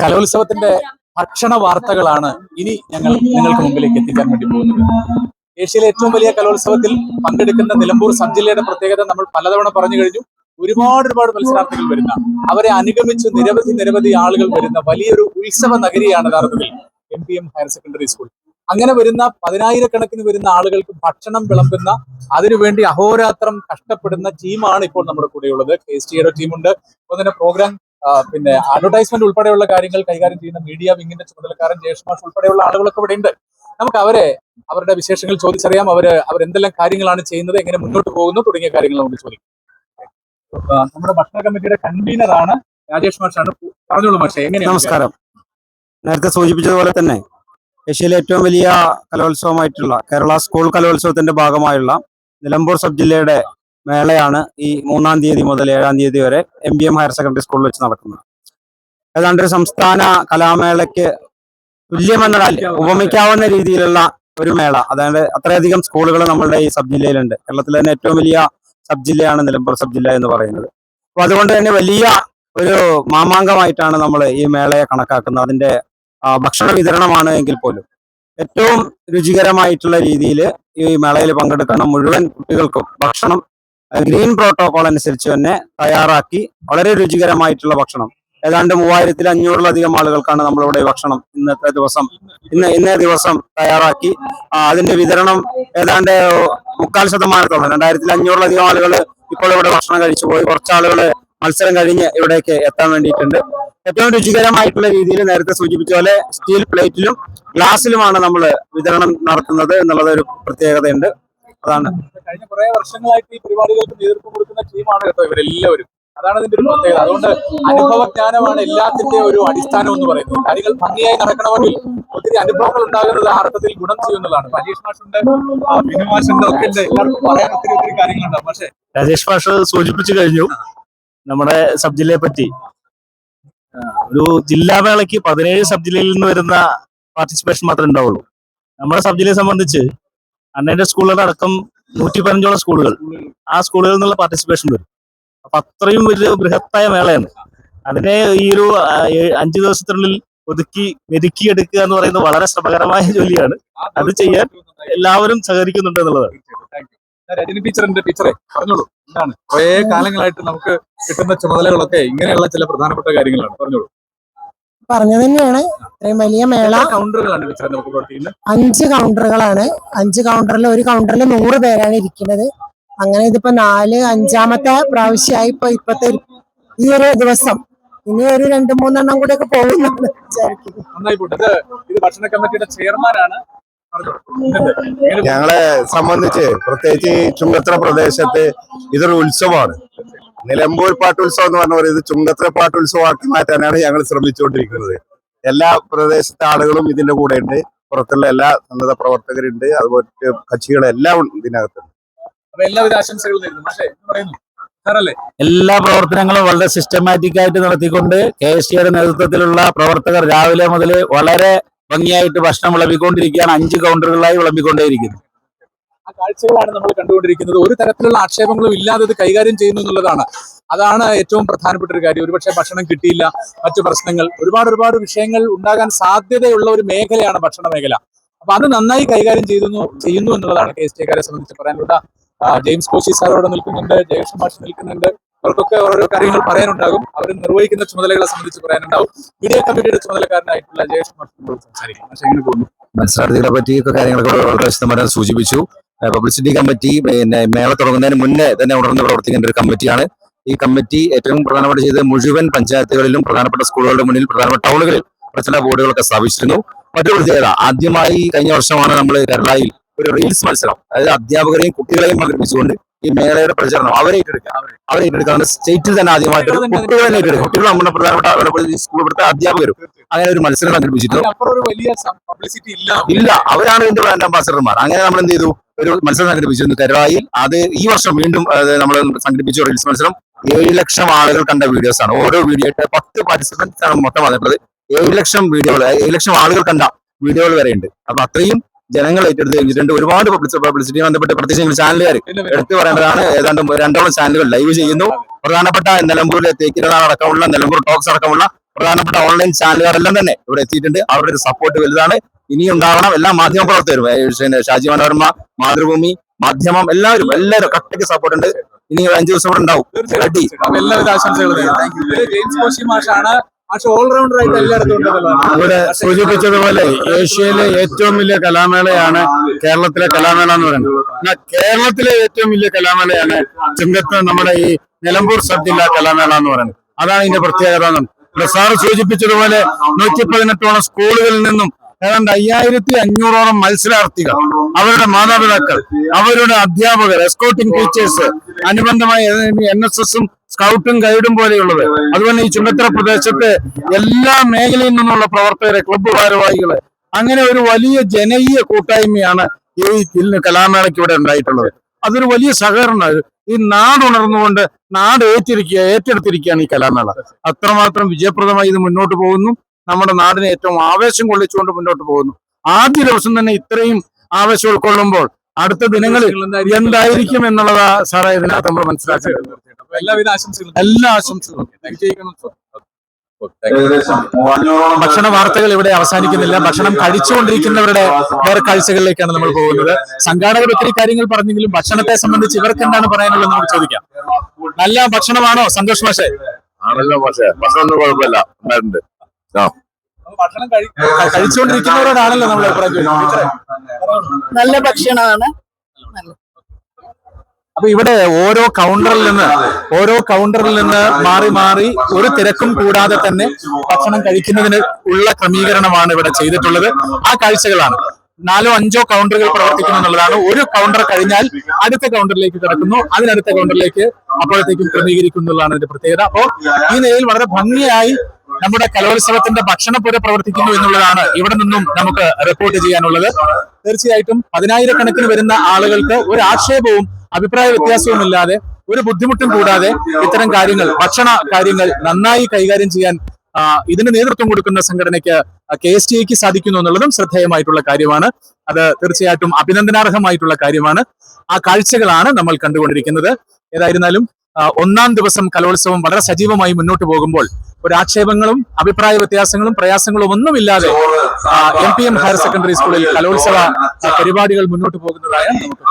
കലോത്സവത്തിന്റെ ഭക്ഷണ വാർത്തകളാണ് ഇനി ഞങ്ങൾ നിങ്ങൾക്ക് മുമ്പിലേക്ക് എത്തിക്കാൻ വേണ്ടി പോകുന്നത്. ഏഷ്യയിലെ ഏറ്റവും വലിയ കലോത്സവത്തിൽ പങ്കെടുക്കുന്ന നിലമ്പൂർ സബ് ജില്ലയുടെ പ്രത്യേകത നമ്മൾ പലതവണ പറഞ്ഞു കഴിഞ്ഞു. ഒരുപാട് ഒരുപാട് മത്സരാർത്ഥികൾ വരുന്ന അവരെ അനുഗമിച്ച് നിരവധി നിരവധി ആളുകൾ വരുന്ന വലിയൊരു ഉത്സവ നഗരിയാണ് യഥാർത്ഥത്തിൽ M P M higher secondary school. അങ്ങനെ വരുന്ന പതിനായിരക്കണക്കിന് വരുന്ന ആളുകൾക്ക് ഭക്ഷണം വിളമ്പുന്ന അതിനുവേണ്ടി അഹോരാത്രം കഷ്ടപ്പെടുന്ന ടീമാണ് ഇപ്പോൾ നമ്മുടെ കൂടെയുള്ളത്. കെ എസ് ടിയുടെ ടീമുണ്ട്. ഒപ്പം തന്നെ പ്രോഗ്രാം പിന്നെ അഡ്വർടൈസ്മെന്റ് ഉൾപ്പെടെയുള്ള കാര്യങ്ങൾ കൈകാര്യം ചെയ്യുന്ന മീഡിയ വിങ്ങിന്റെ ചുമതലക്കാരൻ ജയഷ്മാഷ് ഉൾപ്പെടെയുള്ള ആളുകളൊക്കെ ഇവിടെ ഉണ്ട് നമുക്ക് അവരെ അവരുടെ വിശേഷങ്ങൾ ചോദിച്ചറിയാം. അവർ അവരെന്തെല്ലാം കാര്യങ്ങളാണ് ചെയ്യുന്നത് എങ്ങനെ മുന്നോട്ട് പോകുന്നു തുടങ്ങിയ കാര്യങ്ങൾ നമുക്ക് ചോദിക്കാം. നമ്മുടെ ഭക്ഷണ കമ്മിറ്റിയുടെ കൺവീനറാണ് രാജേഷ് മാഷാണ് പറഞ്ഞോളൂ മാഷെ എങ്ങനെ നമസ്കാരം. നേരത്തെ സൂചിപ്പിച്ചതുപോലെ തന്നെ ഏഷ്യയിലെ ഏറ്റവും വലിയ കലോത്സവമായിട്ടുള്ള കേരള സ്കൂൾ കലോത്സവത്തിന്റെ ഭാഗമായുള്ള നിലമ്പൂർ സബ് ജില്ലയുടെ മേളയാണ് ഈ മൂന്നാം തീയതി മുതൽ ഏഴാം തീയതി വരെ M B M higher secondary സ്കൂളിൽ വെച്ച് നടക്കുന്നത്. ഏതാണ്ട് ഒരു സംസ്ഥാന കലാമേളയ്ക്ക് തുല്യമെന്ന ഉപമിക്കാവുന്ന രീതിയിലുള്ള ഒരു മേള. അതായത് അത്രയധികം സ്കൂളുകൾ നമ്മളുടെ ഈ സബ് ജില്ലയിലുണ്ട്. കേരളത്തിലെ തന്നെ ഏറ്റവും വലിയ സബ് ജില്ലയാണ് നിലമ്പൂർ സബ് ജില്ല എന്ന് പറയുന്നത്. അപ്പൊ അതുകൊണ്ട് തന്നെ വലിയ ഒരു മാമാങ്കമായിട്ടാണ് നമ്മൾ ഈ മേളയെ കണക്കാക്കുന്നത്. അതിന്റെ ഭക്ഷണ വിതരണമാണ് എങ്കിൽ പോലും. ഏറ്റവും രുചികരമായിട്ടുള്ള രീതിയിൽ ഈ മേളയിൽ പങ്കെടുക്കുന്ന മുഴുവൻ കുട്ടികൾക്കും ഭക്ഷണം ഗ്രീൻ പ്രോട്ടോകോൾ അനുസരിച്ച് തന്നെ തയ്യാറാക്കി വളരെ രുചികരമായിട്ടുള്ള ഭക്ഷണം. ഏതാണ്ട് മൂവായിരത്തിൽ അഞ്ഞൂറിലധികം ആളുകൾക്കാണ് നമ്മളിവിടെ ഭക്ഷണം ഇന്നത്തെ ദിവസം ഇന്ന് ഇന്നേ ദിവസം തയ്യാറാക്കി. അതിന്റെ വിതരണം ഏതാണ്ട് മുക്കാൽ ശതമാനത്തോളം രണ്ടായിരത്തിൽ അഞ്ഞൂറിലധികം ആളുകൾ ഇപ്പോൾ ഇവിടെ ഭക്ഷണം കഴിച്ചു പോയി. കുറച്ച് ആളുകൾ മത്സരം കഴിഞ്ഞ് ഇവിടേക്ക് എത്താൻ വേണ്ടിയിട്ടുണ്ട്. ഏറ്റവും രുചികരമായിട്ടുള്ള രീതിയിൽ നേരത്തെ സൂചിപ്പിച്ച പോലെ സ്റ്റീൽ പ്ലേറ്റിലും ഗ്ലാസ്സിലുമാണ് നമ്മൾ വിതരണം നടത്തുന്നത് എന്നുള്ളത് ഒരു പ്രത്യേകതയുണ്ട്. അതാണ്. കഴിഞ്ഞ കുറെ വർഷങ്ങളായിട്ട് ഈ പരിപാടികൾക്ക് നേതൃത്വം കൊടുക്കുന്ന ടീമാണ് കേട്ടോ ഇവരെല്ലാവരും. അതാണ് ഇതിന്റെ ഒരു പ്രത്യേകത. അതുകൊണ്ട് അനുഭവജ്ഞാനമാണ് എല്ലാത്തിന്റെ ഒരു അടിസ്ഥാനം എന്ന് പറയുന്നത്. കാര്യങ്ങൾ ഭംഗിയായി നടക്കണമെങ്കിൽ ഒത്തിരി അനുഭവങ്ങൾ ഉണ്ടാകുന്നത് ആ അർത്ഥത്തിൽ ഗുണം ചെയ്യുന്നതാണ് രാജേഷ് മാഷുണ്ട് ബിനു മാഷുണ്ട് ഒക്കെ ഉണ്ട്. എല്ലാവർക്കും പറയാൻ ഒത്തിരി ഒത്തിരി കാര്യങ്ങളുണ്ടാവും പക്ഷേ രാജേഷ് മാഷ് സൂചിപ്പിച്ചു കഴിഞ്ഞു. നമ്മുടെ സബ് ജില്ലയെ പറ്റി. ഒരു ജില്ലാ മേളയ്ക്ക് പതിനേഴ് സബ് ജില്ലയിൽ നിന്ന് വരുന്ന പാർട്ടിസിപ്പേഷൻ മാത്രമേ ഉണ്ടാവുള്ളൂ. നമ്മുടെ സബ് ജില്ലയെ സംബന്ധിച്ച് അണ്ണന്റെ സ്കൂളുകളടക്കം നൂറ്റി പതിനഞ്ചോളം സ്കൂളുകൾ. ആ സ്കൂളുകളിൽ നിന്നുള്ള പാർട്ടിസിപ്പേഷൻ വരും. അപ്പൊ അത്രയും ഒരു ബൃഹത്തായ മേളയാണ്. അതിനെ ഈ ഒരു അഞ്ചു ദിവസത്തിനുള്ളിൽ ഒതുക്കി മെരുക്കിയെടുക്കുക എന്ന് പറയുന്നത് വളരെ ശ്രമകരമായ ജോലിയാണ്. അത് ചെയ്യാൻ എല്ലാവരും സഹകരിക്കുന്നുണ്ട് എന്നുള്ളതാണ്. ടീച്ചറിന്റെ ടീച്ചറെ പറഞ്ഞോളൂ. എന്താണ്? കുറെ കാലങ്ങളായിട്ട് നമുക്ക് കിട്ടുന്ന ചുമതലകളൊക്കെ ഇങ്ങനെയുള്ള ചില പ്രധാനപ്പെട്ട കാര്യങ്ങളാണ്. പറഞ്ഞോളൂ. പറഞ്ഞു തന്നെയാണ്. ഇത്രയും വലിയ മേള. അഞ്ച് കൗണ്ടറുകളാണ് അഞ്ച് കൗണ്ടറിൽ ഒരു കൗണ്ടറിൽ നൂറ് പേരാണ് ഇരിക്കുന്നത്. അങ്ങനെ ഇതിപ്പോ നാല് അഞ്ചാമത്തെ പ്രാവശ്യമായി ഇപ്പൊ ഇപ്പത്തെ ഒരു- ഈ ഒരു ദിവസം. ഇനി ഒരു രണ്ട് മൂന്നെണ്ണം കൂടെ ഒക്കെ പോകുന്നുണ്ട്? ഞങ്ങളെ സംബന്ധിച്ച് പ്രത്യേകിച്ച് ഈ ചുങ്കത്ര പ്രദേശത്ത് ഇതൊരു ഉത്സവമാണ്. നിലമ്പൂർ പാട്ടുത്സവം എന്ന് പറഞ്ഞ പറയുന്നത് ഇത് ചുങ്കത്ര പാട്ടുത്സവമാക്കി മാറ്റാനാണ് ഞങ്ങൾ ശ്രമിച്ചുകൊണ്ടിരിക്കുന്നത്. എല്ലാ പ്രദേശത്തെ ആളുകളും ഇതിന്റെ കൂടെ ഉണ്ട്. പുറത്തുള്ള എല്ലാ സന്നദ്ധ പ്രവർത്തകരുണ്ട്. അതുപോലെ കക്ഷികളെല്ലാം ഇതിനകത്തുണ്ട്. എല്ലാവിധ ആശംസകളും നേരുന്നു. പക്ഷേ പറയുന്നു. എല്ലാ പ്രവർത്തനങ്ങളും വളരെ സിസ്റ്റമാറ്റിക് ആയിട്ട് നടത്തിക്കൊണ്ട് കെ എസ് ടിയുടെ നേതൃത്വത്തിലുള്ള പ്രവർത്തകർ രാവിലെ മുതൽ വളരെ ഭംഗിയായിട്ട് ഭക്ഷണം വിളമ്പിക്കൊണ്ടിരിക്കുകയാണ്. അഞ്ച് കൗണ്ടറുകളായി വിളമ്പിക്കൊണ്ടേയിരിക്കുന്നു. ആ കാഴ്ചകളാണ് നമ്മൾ കണ്ടുകൊണ്ടിരിക്കുന്നത്. ഒരു തരത്തിലുള്ള ആക്ഷേപങ്ങളും ഇല്ലാതെ ഇത് കൈകാര്യം ചെയ്യുന്നു എന്നുള്ളതാണ്. അതാണ് ഏറ്റവും പ്രധാനപ്പെട്ട ഒരു കാര്യം. ഒരുപക്ഷെ ഭക്ഷണം കിട്ടിയില്ല മറ്റു പ്രശ്നങ്ങൾ. ഒരുപാട് ഒരുപാട് വിഷയങ്ങൾ ഉണ്ടാകാൻ സാധ്യതയുള്ള ഒരു മേഖലയാണ് ഭക്ഷണ മേഖല. അപ്പൊ അത് നന്നായി കൈകാര്യം ചെയ്യുന്നു ചെയ്യുന്നു എന്നുള്ളതാണ് കെ എസ് ടിക്കാരെ സംബന്ധിച്ച് പറയാനുള്ള ജെയിംസ് കോശി സാർ നിൽക്കുന്നുണ്ട് ജയകൃഷ്ണ മാഷ് നിൽക്കുന്നുണ്ട്. അവർക്കൊക്കെ ഓരോ കാര്യങ്ങൾ പറയാനുണ്ടാകും. അവർ നിർവഹിക്കുന്ന ചുമതലകളെ സംബന്ധിച്ച് പറയാനുണ്ടാവും മീഡിയ കമ്മിറ്റിയുടെ ചുമതലക്കാരനായിട്ടുള്ള ജയകൃഷ്ണ മാഷ് സംസാരിക്കാം. പക്ഷേ എങ്ങനെ മത്സരാർത്ഥികളെ പറ്റി ഒക്കെ കാര്യങ്ങളൊക്കെ വളരെ സൂചിപ്പിച്ചു. പബ്ലിസിറ്റി കമ്മിറ്റി പിന്നെ മേള തുടങ്ങുന്നതിന് മുന്നേ തന്നെ ഉണർന്ന് പ്രവർത്തിക്കേണ്ട ഒരു കമ്മിറ്റിയാണ് ഈ കമ്മിറ്റി ഏറ്റവും പ്രധാനപ്പെട്ട ചെയ്തത് മുഴുവൻ പഞ്ചായത്തുകളിലും പ്രധാനപ്പെട്ട സ്കൂളുകളുടെ മുന്നിൽ പ്രധാനപ്പെട്ട ടൗണുകളിൽ പ്രചരണ ബോർഡുകളൊക്കെ സ്ഥാപിച്ചിരുന്നു. മറ്റൊരു പ്രത്യേകത ആദ്യമായി കഴിഞ്ഞ വർഷമാണ് നമ്മൾ കേരളയിൽ ഒരു റീൽസ് മത്സരം. അതായത് അധ്യാപകരെയും കുട്ടികളെയും പങ്കെടുപ്പിച്ചുകൊണ്ട് ഈ മേളയുടെ പ്രചരണം അവരെ ഏറ്റെടുക്കുക. അവരെ ഏറ്റെടുക്കാണ് സ്റ്റേറ്റിൽ തന്നെ ആദ്യമായിട്ട് കുട്ടികളെ തന്നെ ഏറ്റെടുക്കും കുട്ടികൾ നമ്മുടെ പ്രധാനപ്പെട്ട സ്കൂൾ ഇവിടുത്തെ അധ്യാപകരും അങ്ങനെ ഒരു മത്സരം സംഘടിപ്പിച്ചിട്ടുണ്ട് ഇല്ല. അവരാണ് ഇതിന്റെ ബ്രാൻഡ് അംബാസഡർമാർ അങ്ങനെ നമ്മൾ എന്ത് ചെയ്തു? ഒരു മത്സരം സംഘടിപ്പിച്ചിരുന്നു കരുവായിൽ. അത് ഈ വർഷം വീണ്ടും നമ്മൾ സംഘടിപ്പിച്ച റീൽസ് മത്സരം ഏഴ് ലക്ഷം ആളുകൾ കണ്ട വീഡിയോസ് ആണ്. ഓരോ വീഡിയോ പത്ത് പാർട്ടിസിപ്പൻസ് ആണ് മൊത്തം വന്നിട്ടുള്ളത്. ഏഴ് ലക്ഷം വീഡിയോകൾ ഏഴ് ലക്ഷം ആളുകൾ കണ്ട വീഡിയോകൾ വരെ ഉണ്ട് അപ്പൊ അത്രയും ജനങ്ങൾ ഏറ്റെടുത്ത് കഴിഞ്ഞിട്ടുണ്ട്. ഒരുപാട് പബ്ലിസിറ്റി ബന്ധപ്പെട്ട് പ്രത്യേകിച്ച് ചാനലുകാർ എടുത്തു പറയേണ്ടതാണ് ഏതാണ്ട് രണ്ടോളം ചാനലുകൾ ലൈവ് ചെയ്യുന്നു. പ്രധാനപ്പെട്ട നിലമ്പൂരിലെ തേക്കിരട അടക്കമുള്ള നിലമ്പൂർ ടോക്സ് അടക്കമുള്ള പ്രധാനപ്പെട്ട ഓൺലൈൻ ചാനലുകാരെല്ലാം തന്നെ ഇവിടെ എത്തിയിട്ടുണ്ട്. അവരുടെ സപ്പോർട്ട് വലുതാണ്. ഇനിയും ഉണ്ടാവണം എല്ലാ മാധ്യമ പ്രവർത്തകരും പിന്നെ ഷാജി മനോരമ മാതൃഭൂമി മാധ്യമം എല്ലാവരും എല്ലാവരും കട്ടയ്ക്ക് സപ്പോർട്ട് ഉണ്ട്. ഇനി അഞ്ചു ദിവസം കൂടെ ഉണ്ടാവും. റെഡി എല്ലാവിധ ആശംസകളും ഇവിടെ സൂചിപ്പിച്ചതുപോലെ ഏഷ്യയിലെ ഏറ്റവും വലിയ കലാമേളയാണ് കേരളത്തിലെ കലാമേള എന്ന് പറയുന്നത്. എന്നാൽ കേരളത്തിലെ ഏറ്റവും വലിയ കലാമേളയാണ് ചുങ്കത്ത് നമ്മുടെ ഈ നിലമ്പൂർ സബ് ജില്ലാ കലാമേള എന്ന് പറയുന്നത്. അതാണ് ഇതിന്റെ പ്രത്യേകത എന്ന് സാറ് സൂചിപ്പിച്ചതുപോലെ നൂറ്റി പതിനെട്ടോളം സ്കൂളുകളിൽ നിന്നും ഏതാണ്ട് അയ്യായിരത്തി അഞ്ഞൂറോളം മത്സരാർത്ഥികൾ അവരുടെ മാതാപിതാക്കൾ അവരുടെ അധ്യാപകർ എസ്കോട്ടിംഗ് ടീച്ചേഴ്സ് അനുബന്ധമായ എൻ എസ് എസും സ്കൗട്ടും ഗൈഡും പോലെയുള്ളത്. അതുപോലെ ഈ ചുങ്കത്തറ പ്രദേശത്തെ എല്ലാ മേഖലയിൽ നിന്നുള്ള പ്രവർത്തകരെ ക്ലബ്ബ് ഭാരവാഹികൾ. അങ്ങനെ ഒരു വലിയ ജനകീയ കൂട്ടായ്മയാണ് ഈ കലാമേളയ്ക്ക് ഇവിടെ ഉണ്ടായിട്ടുള്ളത്. അതൊരു വലിയ സഹകരണമാണ് ഈ നാട് ഉണർന്നുകൊണ്ട് നാട് ഏറ്റിരിക്കുക ഏറ്റെടുത്തിരിക്കുകയാണ് ഈ കലാമേള. അത്രമാത്രം വിജയപ്രദമായി ഇത് മുന്നോട്ട് പോകുന്നു. നമ്മുടെ നാടിനെ ഏറ്റവും ആവേശം കൊള്ളിച്ചുകൊണ്ട് മുന്നോട്ട് പോകുന്നു. ആദ്യ ദിവസം തന്നെ ഇത്രയും ആവേശം ഉൾക്കൊള്ളുമ്പോൾ അടുത്ത ദിനങ്ങളിൽ എന്തായിരിക്കും? എന്നുള്ളതാ സാറേ ഇതിനകത്ത് നമ്മൾ മനസ്സിലാക്കി. എല്ലാവിധ ആശംസകളും എല്ലാ ആശംസകളും. ഭക്ഷണ വാർത്തകൾ ഇവിടെ അവസാനിക്കുന്നില്ല. ഭക്ഷണം കഴിച്ചുകൊണ്ടിരിക്കുന്നവരുടെ വേറെ കാഴ്ചകളിലേക്കാണ് നമ്മൾ പോകുന്നത്. സംഘാടകർ ഒത്തിരി കാര്യങ്ങൾ പറഞ്ഞെങ്കിലും ഭക്ഷണത്തെ സംബന്ധിച്ച് ഇവർക്ക് എന്താണ് പറയാനുള്ളത് നമുക്ക് ചോദിക്കാം. നല്ല ഭക്ഷണമാണോ? സന്തോഷ് മാഷേ. ആണല്ലോ മാഷേ. ഭക്ഷണം കുഴപ്പമില്ല. കഴിച്ചുകൊണ്ടിരിക്കുന്നവരോടാണല്ലോ നമ്മൾ നല്ല ഭക്ഷണമാണ്. അപ്പൊ ഇവിടെ ഓരോ കൗണ്ടറിൽ നിന്ന് ഓരോ കൗണ്ടറിൽ നിന്ന് മാറി മാറി ഒരു തിരക്കും കൂടാതെ തന്നെ ഭക്ഷണം കഴിക്കുന്നതിന് ഉള്ള ക്രമീകരണമാണ് ഇവിടെ ചെയ്തിട്ടുള്ളത്. ആ കാഴ്ചകളാണ്. നാലോ അഞ്ചോ കൗണ്ടറുകൾ പ്രവർത്തിക്കുന്നു എന്നുള്ളതാണ്. ഒരു കൗണ്ടർ കഴിഞ്ഞാൽ അടുത്ത കൗണ്ടറിലേക്ക് കിടക്കുന്നു. അതിനടുത്ത കൗണ്ടറിലേക്ക് അപ്പോഴത്തേക്കും ക്രമീകരിക്കുന്നു എന്നുള്ളതാണ് ഇതിന്റെ പ്രത്യേകത. അപ്പോ ഈ നിലയിൽ വളരെ ഭംഗിയായി നമ്മുടെ കലോത്സവത്തിന്റെ ഭക്ഷണപ്പുര പ്രവർത്തിക്കുന്നു എന്നുള്ളതാണ് ഇവിടെ നിന്നും നമുക്ക് റിപ്പോർട്ട് ചെയ്യാനുള്ളത്. തീർച്ചയായിട്ടും പതിനായിരക്കണക്കിന് വരുന്ന ആളുകൾക്ക് ഒരു ആക്ഷേപവും അഭിപ്രായ വ്യത്യാസവുമില്ലാതെ ഒരു ബുദ്ധിമുട്ടും കൂടാതെ ഇത്തരം കാര്യങ്ങൾ ഭക്ഷണ കാര്യങ്ങൾ നന്നായി കൈകാര്യം ചെയ്യാൻ ഇതിന് നേതൃത്വം കൊടുക്കുന്ന സംഘടനയ്ക്ക് കെ എസ് ടി എക്ക് സാധിക്കുന്നു എന്നുള്ളതും ശ്രദ്ധേയമായിട്ടുള്ള കാര്യമാണ്. അത് തീർച്ചയായിട്ടും അഭിനന്ദനാർഹമായിട്ടുള്ള കാര്യമാണ്. ആ കാഴ്ചകളാണ് നമ്മൾ കണ്ടുകൊണ്ടിരിക്കുന്നത്. ഏതായിരുന്നാലും ഒന്നാം ദിവസം കലോത്സവം വളരെ സജീവമായി മുന്നോട്ട് പോകുമ്പോൾ ഒരു ആക്ഷേപങ്ങളും അഭിപ്രായ വ്യത്യാസങ്ങളും പ്രയാസങ്ങളും ഒന്നുമില്ലാതെ M P M higher secondary സ്കൂളിൽ കലോത്സവ പരിപാടികൾ മുന്നോട്ട് പോകുന്നതായ നമുക്ക്